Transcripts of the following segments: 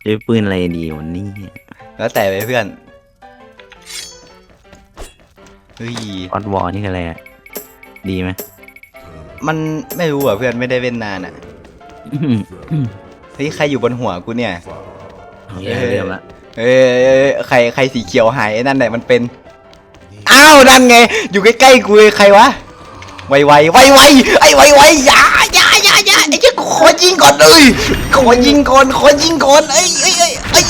ใช้ปืนอะไรดีวันนี้แล้วแต่ไปเพื่อน เฮ้ย ออดวอนี่คืออะไรอะดีไหมมันไม่รู้อะเพื่อนไม่ได้เล่นนานอะอื้อหือเฮ้ย ใครอยู่บนหัวกูเนี่ยเหี้ยเริ่มละเอ้ยเอ้ยเอ้ยใครใครสีเขียวหายไอ้นั่นไหนมันเป็น อ้าวนั่นไง อยู่ใกล้ๆกูเลยใครวะ ไวไวไวไวไอ้ไวไวอย่าอย่าอย่าอย่าไอ้เจ้า ขอยิงก่อนเลยขอยิงก่อนขอยิงก่อนเอ้ยเอ้ยเอ้ยเอ้ย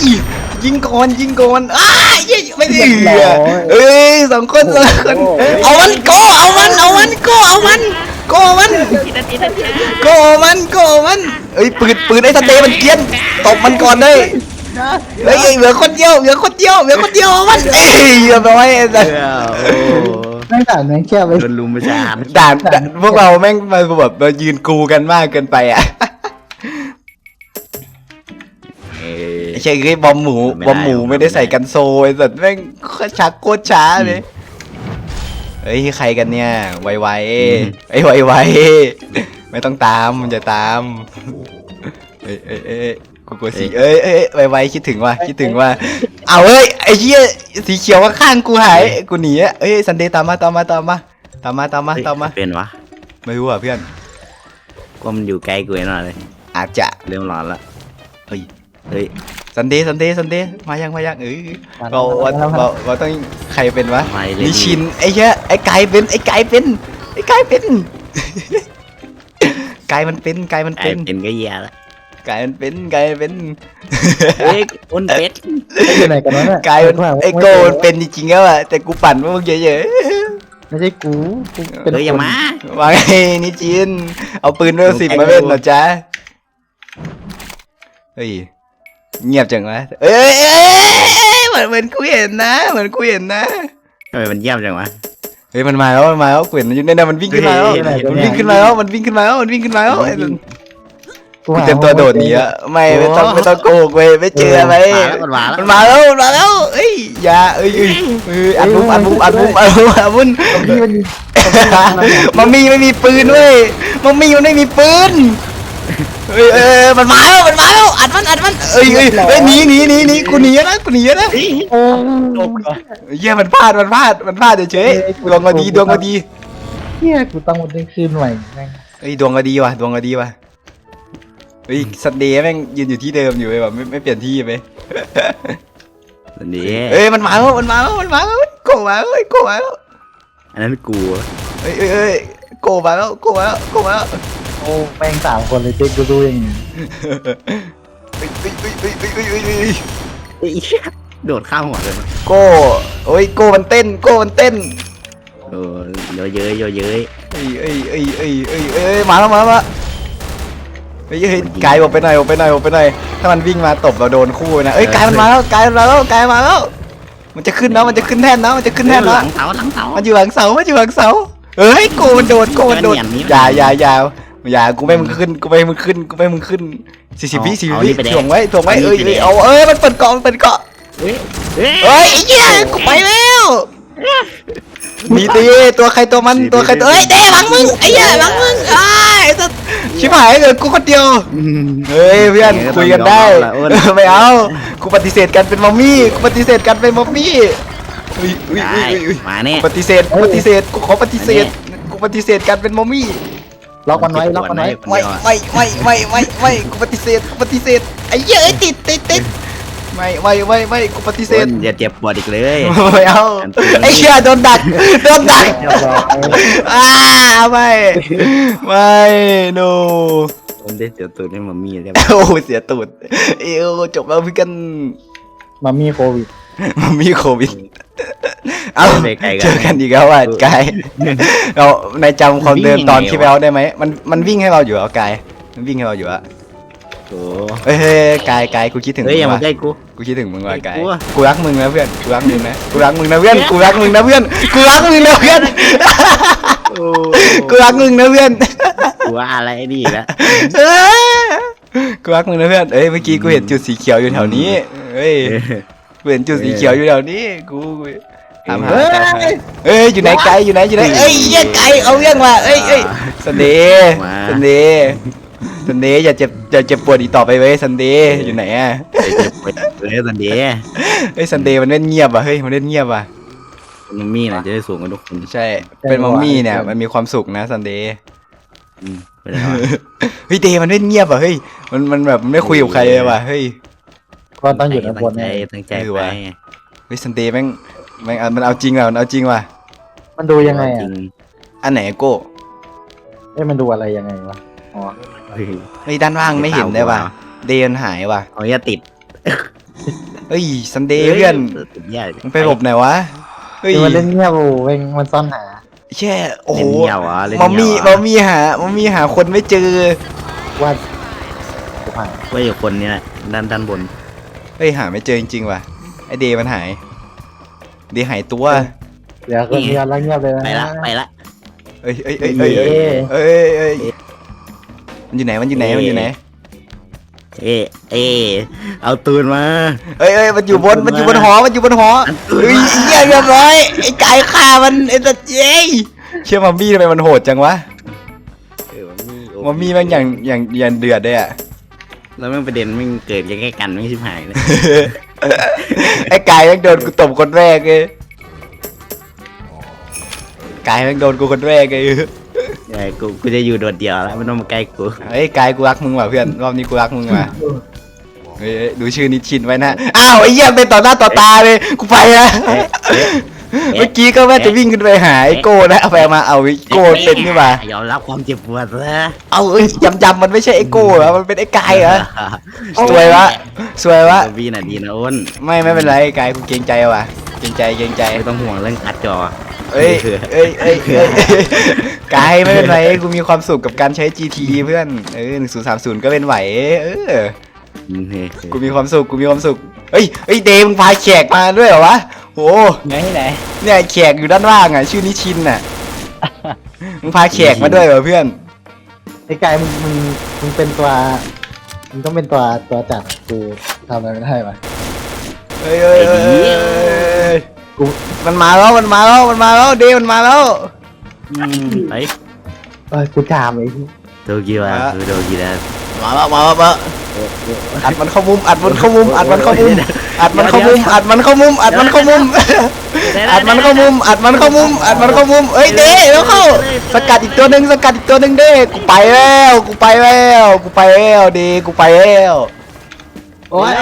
ยิงก่อนยิงก่อนอ้าเย้ยไม่ได้เหรอเอ้ยสองคนสองคนเอามันโกเอามันเอามันโกเอามันโกเอามันโกเอามันโกเอามันเอ้ยปืนปืนไอ้สเตย์มันเกรียนตบมันก่อนเลยเฮ้ยเหลือคนเดียวเหลือคนเดียวเหลือคนเดียวเอามันเอ้ยเรียบร้อยไอ้สัสโอ้ ไม่ด่านแม่งแค่ไปโดนลุมประชานด่านด่านพวกเราแม่งมาแบบมายืนกูกันมากเกินไปอะเอ้ยไอ้เช่ยเฮ้ยบอมหมูไม่ได้บอมหมูไม่ได้ใส่กันโซไอ้สัสแม่งชักโคตรช้าเลยเฮ้ยใครกันเนี่ย ไวไวไอ้ยไวไวไม่ต้องตามมันจะตามเอ้ยเอ้ยเอ้ย กูกลัวสีเอ้ยเอ้ยไวไวคิดถึงว่าคิดถึงว่า เอาเอ้ยไอ้เหี้ยสีเขียวข้างๆกูหายกูหนีอะเอ้ยซันเดย์ตามมาตามมาตามมาตามมาตามมาเฮ้ยตามมาเป็นวะไม่รู้อะเพื่อนก็มันอยู่ไกลกูหน่อยเลย อาจจะเริ่มร้อนละเฮ้ยเฮ้ยซันเดย์ซันเดย์ซันเดย์มายังมายังเออเราเราเราเราต้องใครเป็นวะไม่เลยนิชินไอ้เหี้ยไอ้ไก่เป็นไอ้ไก่เป็นไอ้ไก่เป็นไก่มันเป็นไก่มันไอ้เป็นเป็นก็แย่ละ ไก่มันเป็นไก่มันเป็นเฮ้ยอ้นเป็ดไม่อยู่ไหนกันวะเนี่ยไก่มันไอ้โกมันเป็นจริงๆแล้วอะแต่กูปั่นพวกมึงเยอะไม่ใช่กูกูเป็นเฮ้ยอย่ามาๆว่าไงนิชินเอาปืนเวลสิบมาเล่นเหรอจ๊ะเฮ้ยเงียบจังวะเอ้ยเอ้ยเอ้ยเหมือนเหมือนกูเห็นนะ เหมือนกูเห็นนะทำไมมันเยี่ยมจังวะเฮ้ยมันมาแล้วมันมาแล้วเกวียนมันอยู่ในนั้นมันวิ่งขึ้นมาแล้วเฮ้ยเฮ้ยมันวิ่งขึ้นมาแล้วมันวิ่งขึ้นมาแล้วมันวิ่งขึ้นมาแล้วไอ้นั่น กูกูหาเต็มตัวโดดหนีอะไม่ไม่ต้องไม่ต้องโกหกเว้ยไม่เจออะไรมาแล้วมันมาแล้วมันมาแล้วมันมาแล้วเอ้ยอย่าเอ้ยเอ้ยเอ้ยอัดบุ้มอัดบุ้มอัดบุ้มอัดบุ้มอัดบุ้มพี่มันมัมมี่ไม่มีปืนเว้ยมัมมี่มันไม่มีปืนเอ้ยเอ้ยเอ้ยมันมาแล้วมันมาแล้วอัดมันอัดมันเอ้ยเอ้ยเอ้ยหนีหนีหนีหนีกูหนีนะกูหนีนะโอ้เยี่ยมันพลาดมันพลาดมันพลาดเฉยๆดวงก็ดีดวงก็ดีเฮียกูต้องวันนี้คืนใหม่แม่งเอ้ยดวงก็ดีว่ะดวงก็ดีว่ะเฮ้ยสเดย์แม่งยืนอยู่ที่เดิมอยู่เลยแบบไม่ไม่เปลี่ยนที่ไปสเดย์เอ้ยมันมาแล้วมันมาแล้วมันมาแล้วโกมาแล้วโกมาแล้วอันนั้นกูเอ้ยเอ้ยเอยโกมาแล้วโกมาแล้วโกมาแล้วโอ้แม่งสามคนเลยเจ๊กูดูอย่างงี้เฮ้ยเฮ้ยเฮ้ยเฮ้ยเฮ้ยเฮ้ยเฮ้ยไอ้เหี้ยโดดข้ามหัวเลยโกโอ้ยโกมันเต้นโกมันเต้นโอ้ยเยอะเยอะเยอะเยอะเอ้ยเอ้ยเอ้ยเอ้ยเอ้ยเอ้ยมาแล้วมาแล้ว เฮ้ยเฮ้ยกายออกไปหน่อยออกไปหน่อยออกไปหน่อยถ้ามันวิ่งมาตบเราโดนคู่นะเอ้ยกายมันมาแล้วกายมันมาแล้วกายมาแล้ว มันจะขึ้นแล้วมันจะขึ้นแท่นแล้วมันจะขึ้นแท่นหแล้วลังเสาหลังเสามันอยู่หลังเสามันอยู่หลังเสาเอ้ยโกมันโดดโกมันโดดเดี๋ยวเนียนนี้อย่าอย่าอย่าอย่ากูไม่ให้มึงขึ้นกูไม่ให้มึงขึ้นกูไม่ให้มึงขึ้นสี่สิบวิสี่สิบวิถ่วงไว้ถ่วงไว้เอ้ยเอ้ยเอาเอ้ยมันเปิดเกาะมันเปิดเกาะเฮ้ยเฮ้ยเอ้ยไอ้เหี้ยกูไปแล้วหนีตีตัวใครตัวมันตัวใครตัวเอ้ยเด้หลังมึงไอ้เหี้ยหลังมึงอ้ายไอ้สัส ชิบหายเลยกูคนเดียว เฮ้ยเพื่อนคุยกันได้ไม่เอากูปฏิเสธกันเป็นมัมมี่กูปฏิเสธกันเป็นมัมมี่อุ้ยอุ้ยอุ้ยอุ้ยมาเนี่ย ปฏิเสธปฏิเสธกูขอปฏิเสธกูปฏิเสธการเป็นมัมมี่ล็อกมันไว้ล็อกมันไว้ ไม่ไม่ไม่ไม่ไม่ไม่กูปฏิเสธกูปฏิเสธไอ้เหี้ยเอ้ยติดติดติด ไม่ไม่ไม่ไม่กูปฏิเสธอย่าเจ็บปวดอีกเลยไม่เอาไอ้เหี้ยโดนดักโดนดักเรียบร้อยอ้าไม่ไม่โนมันได้เสียตัวนี่มามีเรียบโอ้เสียตูดเอวจบแล้วพี่กันมามีโควิดมัมมี่โควิดเอาไปไกลกัเจอกันอีกแล้วอะกายเราในจำความเดิมตอนที่ไปเอาได้ไหมมันมันวิ่งให้เราอยู่เหรอกายมันวิ่งให้เราอยู่อะโอ้เฮ้ยเฮ้ยกายกายกูคิดถึงเฮ้ยอย่ามึมางว่ะใกล้กู กูคิดถึงมึงว่ะกายกลัวกูรักมึงนะเพื่อนกูรักมึงนะกูรักมึงนะเพื่อนกูรักมึงนะเพื่อนกูรักมึงนะเพื่อนโอ้กูรักมึงนะเพื่อนกูว่าอะไรนี่ละกูรักมึงนะเพื่อนเอ้ยเมื่อกี้กูเห็นจุดสีเขียวอยู่แถวนี้เฮ้ยกูเห็นจุดสีเขียวอยู่แถวนี้กูตามหาตามหาเอ้ยอยู่ไหนไกลอยู่ไหนอยู่ไหนเอ้ยเหี้ยไกลเอาเรื่องมาเอ้ยเอ้ยสเดย์สเดย์ ซันเดย์อย่าเจ็บอย่าเจ็บปวดอีกต่อไปเว้ยซันเดย์อยู่ไหนอะเดี๋ยวจะไปเลยตอนเดียวเฮ้ยซันเดย์มันเล่นเงียบอะเฮ้ยมันเล่นเงียบอะมัมมี่น่ะจะได้สูงกว่าทุกคนใช่ เป็นมัมมี่เนี่ยมันมีความสุขนะซันเดย์อืมไปแล้วอะเฮ้ยเดย์มันเล่นเงียบอะเฮ้ยมันมันแบบมันไม่คุยกับใครเลยว่ะเฮ้ยก็ต้องอยู่ในบนตั้งใจเนี่ยตั้งใจเออไปว่ะเฮ้ยซันเดย์แม่งแม่งเอามันเอาจริงว่ะมันเอาจริงว่ะมันดูยังไงจอะริอันไหนโก้เอ้ยมันดูอะไรยังไงวะ อ๋อเฮ้ยเฮ้ยด้านล่างไม่เห็นได้ว่ะ เดย์มันหายว่ะเอาอย่าติดเฮ้ยซันเดย์เพื่อนติดยากมันไปหลบไหนวะเฮ้ยคือมันเล่นเงียบโอ้เว้งมันซ่อนหาแช่โอ้โหเล่นเหี่ยวเหรอเล่นมัมเหี่มี่ยวเหรมัอมมี่หามัมมี่หาคนไม่เจอว่ากูผ่านว่าอยู่คนนี้แหละด้านด้านบนเฮ้ยหาไม่เจอจริงๆว่ะไอเดย์มันหายเดย์หายตัวเดี๋ยวคนเดียวแล้วเงียบเลยนะไปละไปละเอ้ยเอ้ยเอ้ยเอ้ยเอ้ยเอ้ยเอ้ย มันอยู่ไหนมันอยู่ไหนมันอยู่ไหนเอ๊ะเอ๊ะเอาตูนมาเอ้ยเอ้ยมันอยู่บนมันอยู่บนหอมันอยู่บนหอเฮ้ยเหี้ยเรียบร้อยไอ้กายฆ่ามันไอ้ตัดเย้ยเชื่อมัมมี่ทำไมมันโหดจังวะเออมัมมี่มัมมี่แม่งอย่างอย่างอย่างเดือดเลยอะแล้วแม่งประเด็นแม่งเกิดใกล้ๆกันไม่ชิบหายเลยไอ้กายแม่งโดนกูตบคนแรกเลยกายแม่งโดนกูคนแรกเลย เออกูกูจะอยู่โดดเดี่ยวแล้วไม่ต้องมาใกล้กูเฮ้ยกายกูรักมึงว่ะเพื่อนรอบนี้กูรักมึงว่ะเฮ้ยดูชื่อนิชินไว้นะอ้าวไอ้เหี้ยเป็นต่อหน้าต่อตาเลยกูไปนะเอ๊ะเอ๊ะเมื่อกี้ก็ว่าจะวิ่งขึ้นไปหาไอ้โก้นะเอาไปมาเอาไอ้โก้เป็นนี่ว่ะยอมรับความเจ็บปวดซะเอาเอ้ยยำยำมันไม่ใช่ไอ้โก้เหรอมันเป็นไอ้กายเหรอสวยวะสวยวะวีน่ะดีนะอ้นไม่ไม่เป็นไรกายกูเกรงใจว่ะเกรงใจเกรงใจไม่ต้องห่วงเรื่องการ์ดจอ เอ้ยเอ้ยเอ้ยเอ้ยกายไม่เป็นไรกูมีความสุขกับการใช้ GT เพื่อนเออหนึ่งศูนย์สามศูนย์ก็เป็นไหวเอออืมเฮ้ยกูมีความสุขกูมีความสุขเฮ้ยเฮ้ยเดย์มึงพาแขกมาด้วยเหรอวะโหไหนไหนเนี่ยแขกอยู่ด้านล่างอะ ชื่อนิชินน่ะมึงพาแขกมาด้วยเหรอเพื่อนไอ้กายมึงมึงมึงเป็นตัวมึงต้องเป็นตัวตัวจัดกูทำอะไรไม่ได้ปะเฮ้ยเฮ้ย เฮ้ยเฮ้ยเฮ้ยกูมันมาแล้วมันมาแล้วมันมาแล้วเดย์มันมาแล้วอืมไปเออกูจามไอ้ที่โตเกียวอะคือโตเกียวแล้วมาแล้วมาแล้วมาแล้วอัดมันเข้ามุมอัดมันเข้ามุมอัดมันเข้ามุมอัดมันเข้ามุมอัดมันเข้ามุมอัดมันเข้ามุมอัดมันเข้ามุมอัดมันเข้ามุมอัดมันเข้ามุมเอ้ยเด้แล้วเข้าสกัดอีกตัวหนึ่งสกัดอีกตัวหนึ่งเด้กูไปแล้วกูไปแล้วกูไปแล้วเดกูไปแล้วโอ้ย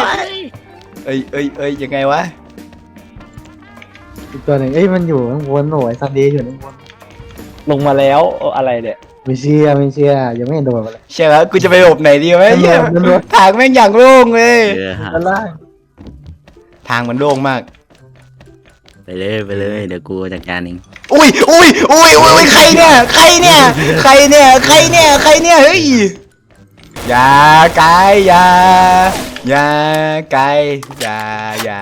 เอ้ยเอ้ยเอ้ยยังไงวะ อีกตัวหนึ่งเอ้ยมันอยู่ข้างบนโหยซันเดย์อยู่ข้างบนลงมาแล้วอะไรเนี่ยไม่เชื่อไม่เชื่อยังไม่เห็นโดนมาเลยใช่แล้วกูจะไปหลบไหนดีวะมันโดนเหี้ยมันโดนทางแม่งอย่างโล่งเลย เออฮะด้านล่างทางมันโล่งมาก ไปเลยไปเลยเดี๋ยวกูจัดการเองอุ้ยอุ้ยอุ้ยอุ้ยใครเนี่ย ใครเนี่ย ใครเนี่ย ใครเนี่ย ใครเนี่ย เฮ้ย อย่ากายอย่าอย่ากายอย่าอย่า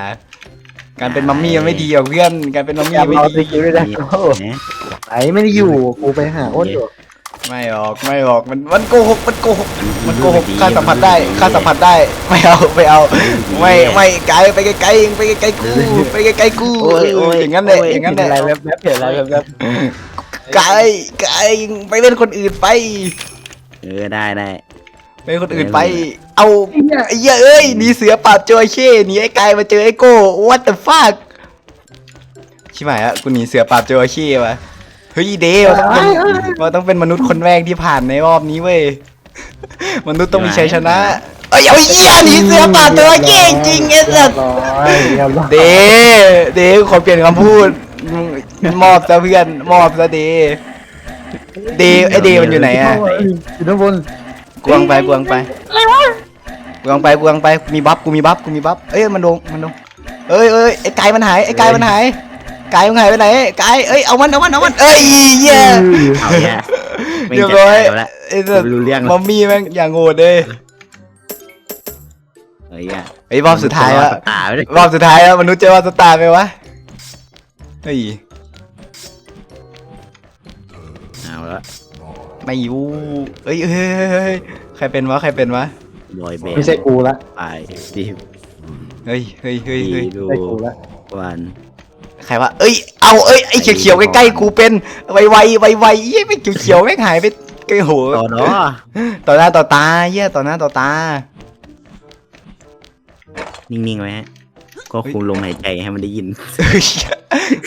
การเป็นมัมมี่มันไม่ดีหรอกเพื่อนการเป็นมัมอมี่ย่าไม่มาเอาดีสกิลด้วยนะนี่โอ้แหมไหนไม่ได้อยู่กูไปหาอ้นอยู่ไม่ออกไม่ออกมันมันโกหกมันโกหกมันโกหกข้าสัมผัสได้ข้าสัมผัสได้ ไม่เอาไม่เอา ไม่ไม่ไกลไปไกลๆไปไกลๆกูไปไกลๆกูเอออย่างนั้นแหละอย่างนั้นแหละอะไรแวบแวบเห็นอะไรแวบแวบไกลไกลไปเล่นคนอื่นไป เออได้ได้ไปเล่นคนอื่นไป เอาไอ้เหี้ยเอ้ยหนีเสือปราบโจรเช่หนีไอ้ไกลมาเจอไอ้โก้ what the fuck ชิบหายอะกูหนีเสือปราบโจรเช่วะเฮ้ยเดวต้องเป็นเราต้องเป็นมนุษย์คนแรกที่ผ่านในรอบนี้เว้ยมนุษย์ต้องมีชัยชนะเอ้ยเอาไอ้เหี้ยหนีเสือปราบโจรเช่จริงไอ้สัสร้อยเรียบร้อยเดเดขอเปลี่ยนคำพูดมอบซะเพื่อนมอบซะเดเดไอเดมันอยู่ไหนอะอยู่ด้านบน กวางไปกวางไปกวางไปกวางไปมีบัฟกูมีบัฟกูมีบัฟเอ้ยมันลงมันลงเอ้ยเอ้ยไอ้ไก่มันหายไอ้ไก่มันหายไก่มันหายไปไหนไก่เอ้ยเอามันเอามันเอามันเอ้ยเหี้ยเอาแย่ไม่เรียบจัดร้อยการแล้วไอ้สัสไม่รู้เรื่องมัมมี่แม่งอย่างโหดเลยเฮ้ยอะไอ้รอบสุดท้ายแล้วตาไปเลยรอบสุดท้ายแล้วมนุษย์จะว่าสตาร์ไหมวะเฮ้ยเอาละ ไม่อยู่เอ้ยเฮ้ยเฮ้ยเฮ้ยใครเป็นวะใครเป็นวะบอยแบนไม่ใช่กูละไปดิเฮ้ยเฮ้ยเฮ้ยเฮ้ยดูไม่ใช่กูละวันใครวะเอ้ยเอาเอ้ยไอ้เขียวๆใกล้ๆกูเป็นไวๆไวๆไอ้ยไม่เขียวๆแม่งหายไปไก่โหต่อเนาะต่อหน้าต่อตาเหี้ยต่อหน้าต่อตา นิ่งๆไว้ฮะก็คุมลมหายใจให้มันได้ยินเฮ้ย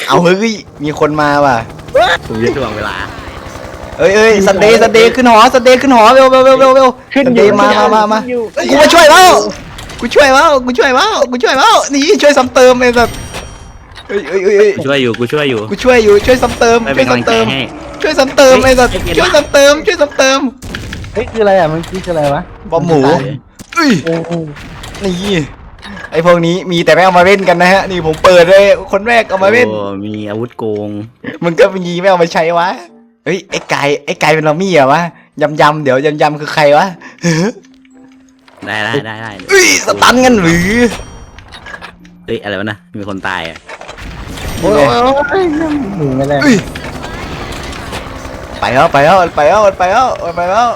เอาเฮ้ยมีคนมาว่ะผมจะถ่วงเวลา เอ้ยเอ้ยสันเดย์สันเดย์ขึ้นหอสันเดย์ขึ้นหอเร็วเร็วเร็วเร็วเร็วขึ้นสันอเดยู่ย์มามามามาขึ้นอยู่กูมาช่วยแล้วกูช่วยแล้วกูช่วยแล้วกูช่วยแล้วนี่ช่วยซ้ำเติมไอ้สัสเอ้ยเอ้ยเอ้ยเอ้ยกูช่วยอยู่กูช่วยอยู่กูช่วยอยู่ช่วยซ้ำเติมไม่ช่เป็วยนกำลังซ้ำใจเติม ให้ ช่วยซ้ำเติมไอ้สัสเฮ้ยช่วยซ้ำเติมช่วยซ้ำเติมเฮ้ยคืออะไรอะมันคืออะไรวะบอมหมูเอ้ย โอ้โหนี่ไอ้พวกนี้มีแต่ไม่เอามาเล่นกันนะฮะ นี่ผมเปิดเลยคนแรกเอามาเล่น โอ้มีอาวุธโกงมึงก็มีไม่เอามาใช้วะ เฮ้ยไอ้ไก่ไอ้ไก่เป็นเรามี่เหรอวะยำยำๆเดี๋ยวยำยำๆคือใครวะได้ได้ได้ได้เอ้ยสตันกันหรือเฮ้ยอะไรวะนะมีคนตายอะโอ้ยโอ้ยหนีไม่ได้เอ้ยไปแล้วไปแล้วไปแล้วไปแล้วไปแล้ว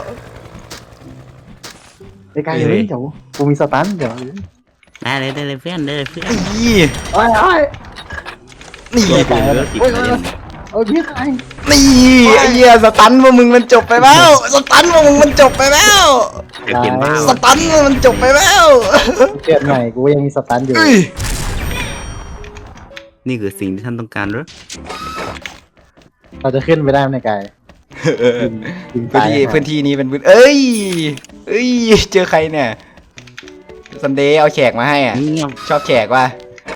ไอ้กายอย่าเล่นเดี๋ยวกูมีสตันเดี๋ยวได้เลยได้เลยเพื่อนได้เลยเพื่อนนี่โอ้ยโอ้ยนี่ตัวกูเหลือสิบคะแนนโอ้ยพี่ตาย นี่ไอ้เหี้ยสตันพวกมึงมันจบไปแล้วสตันพวกมึงมันจบไปแล้วเก็บเกมบ้าสตันมันจบไปแล้วเกิดใหม่กูยังมีสตันอยู่ เอ้ยนี่คือสิ่งที่ท่านต้องการหรือเราจะขึ้นไปได้ไหมในกายเออยิงพื้นตายที่พื้นที่นี้เป็นพื้นเอ้ยเอ้ยเจอใครเนี่ยซันเดย์เอาแขกมาให้อะเงียบชอบแขกว่ะ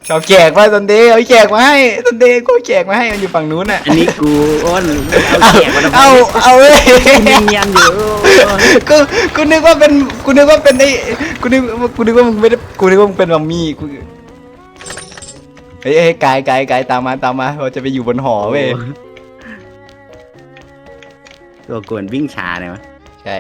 ชอบแขกว่ะซันเดย์เอาแขกมาให้ซันเดย์กูเอาแขกมาให้มันอยู่ฝั่งนู้นอะอันนี้กูอ้นเอาเอาแขกมาทำไมเอาเอาเว้ยกูเนียนๆอยู่กูกูนึกว่าเป็นกูนึกว่าเป็นไอ้กูนึกว่ากูนึกว่ามึงไม่ได้กูนึกว่ามึงเป็นมัมมี่กูเฮ้ยเฮ้ยกายกายกายตามมาตามมาเราจะไปอยู่บนหอเว้ยตัวกวนวิ่งช้าเลยวะ ใช่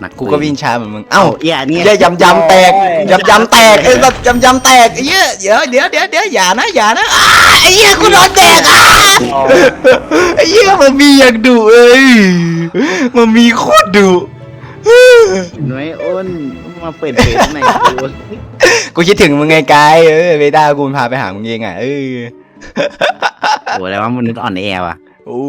หนักกูก็วิ่งช้าเหมือนมึง เอ้าเอี้ยเนี่ย เหี้ยยำยำแตกยำยำแตกไอ้แบบยำยำแตกไอ้เหี้ยเดี๋ยวเดี๋ยวเดี๋ยวเดี๋ยวอย่านะอย่านะอ้าไอ้เหี้ยกูโดนแตกอ้าไอ้เหี้ยมันมีอย่างดุเอ้ยมันมีโคตรดุหน่วยอ้นมาเปิดเผยข้างในกูกูคิดถึงมึงไงกายเออเวด้ากูพาไปหามึงเองอะเออ โอ้อะไรวะมันนึกอ่อนแอว่ะ โอ้